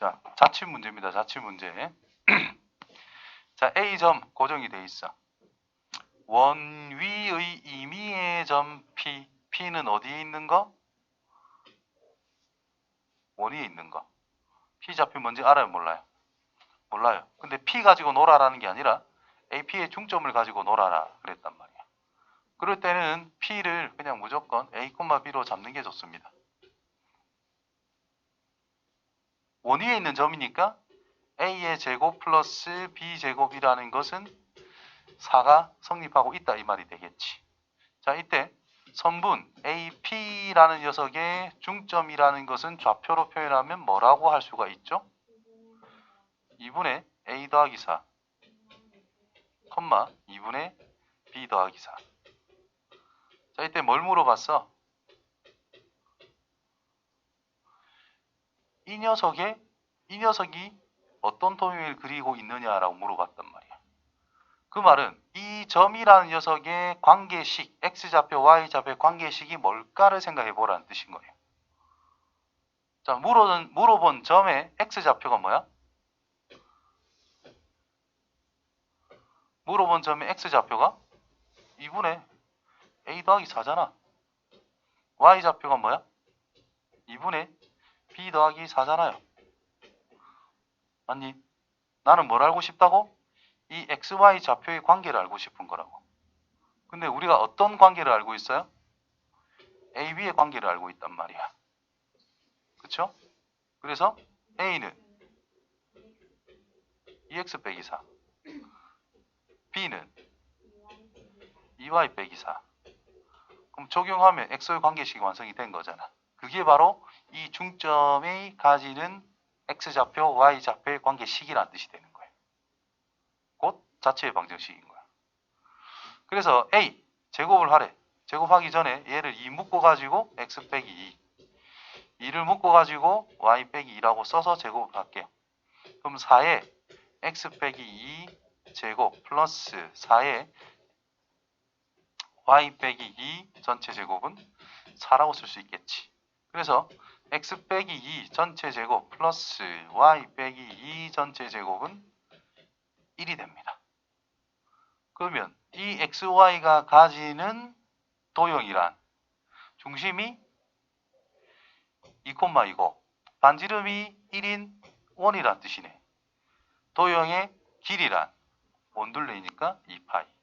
자, 자취 문제입니다. 자취 문제. 자, A점 고정이 돼 있어. 원위의 임의의 점 P. P는 어디에 있는 거? 원위에 있는 거. P 좌표 뭔지 알아요? 몰라요? 몰라요. 근데 P 가지고 놀아라는 게 아니라 AP의 중점을 가지고 놀아라 그랬단 말이야. 그럴 때는 P를 그냥 무조건 A, B로 잡는 게 좋습니다. 원위에 있는 점이니까 A의 제곱 플러스 B 제곱이라는 것은 4가 성립하고 있다 이 말이 되겠지. 자, 이때 선분 AP라는 녀석의 중점이라는 것은 좌표로 표현하면 뭐라고 할 수가 있죠? 2분의 A 더하기 4, 콤마 2분의 B 더하기 4. 자, 이때 뭘 물어봤어? 이 녀석의 이 녀석이 어떤 도형을 그리고 있느냐라고 물어봤단 말이야. 그 말은 이 점이라는 녀석의 관계식 x좌표, y좌표의 관계식이 뭘까를 생각해 보라는 뜻인 거예요. 자, 물어본, 물어본 점의 x좌표가 뭐야? 물어본 점의 x좌표가 2분의 a 더하기 4잖아. y좌표가 뭐야? 2분의 b 더하기 4잖아요. 맞니? 나는 뭘 알고 싶다고? 이 xy 좌표의 관계를 알고 싶은 거라고. 근데 우리가 어떤 관계를 알고 있어요? AB의 관계를 알고 있단 말이야. 그쵸? 그래서 A는 2x 빼기 4 B는 2y 빼기 4 그럼 적용하면 x의 관계식이 완성이 된 거잖아. 그게 바로 이 중점이 가지는 x좌표, y좌표의 관계식이라는 뜻이 되는 거예요. 곧 자체의 방정식인 거야. 그래서 a 제곱을 하래. 제곱하기 전에 얘를 2 묶어 가지고 x 빼기 2 2를 묶어 가지고 y 빼기 2라고 써서 제곱을 할게요. 그럼 4에 x 빼기 2 제곱 플러스 4에 y 빼기 2 전체 제곱은 4라고 쓸 수 있겠지. 그래서 x 빼기 2 전체 제곱 플러스 y 빼기 2 전체 제곱은 1이 됩니다. 그러면 이 xy가 가지는 도형이란 중심이 2,2고 반지름이 1인 원이란 뜻이네. 도형의 길이란 원둘레이니까 2파이.